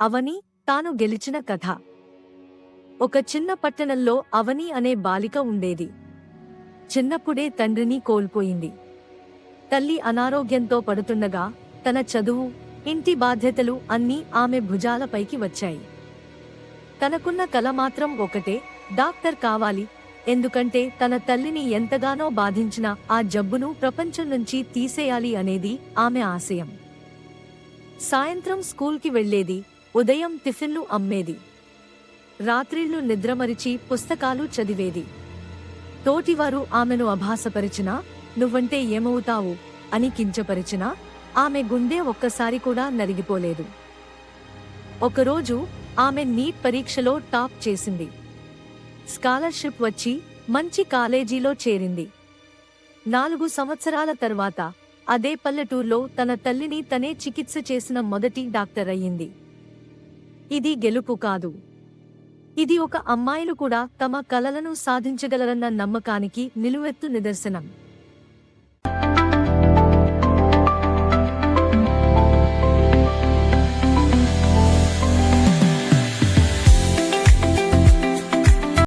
అవని తాను గెలిచిన కథ. ఒక చిన్న పట్టణంలో అవని అనే బాలిక ఉండేది. చిన్నప్పుడే తండ్రిని కోల్పోయింది. తల్లి అనారోగ్యంతో పడుతుండగా తన చదువు ఇంటి బాధ్యతలు అన్నీ ఆమె భుజాలపైకి వచ్చాయి. తనకున్న కల మాత్రం ఒకటే డాక్టర్ కావాలి ఎందుకంటే తన తల్లిని ఎంతగానో బాధించిన ఆ జబ్బును ప్రపంచం నుంచి తీసేయాలి అనేది ఆమె ఆశయం. సాయంత్రం స్కూల్కి వెళ్ళేది ఉదయం టిఫిన్లు అమ్మేది. రాత్రిళ్ళు నిద్రమరిచి పుస్తకాలు చదివేది. తోటివారు ఆమెను అభాసపరిచినా నువ్వంటే ఏమవుతావు? అని కించపరిచినా ఆమె గుండె ఒక్కసారి కూడా నరిగిపోలేదు. ఒకరోజు ఆమె నీట్ పరీక్షలో టాప్ చేసింది. స్కాలర్షిప్ వచ్చి మంచి కాలేజీలో చేరింది. నాలుగు సంవత్సరాల తర్వాత అదే పల్లెటూర్లో తన తల్లిని తనే చికిత్స చేసిన మొదటి డాక్టర్ అయ్యింది ఇది గెలుపు కాదు. ఇది ఒక అమ్మాయిలు కూడా తమ కలలను సాధించగలరన్న నమ్మకానికి నిలువెత్తు నిదర్శనం.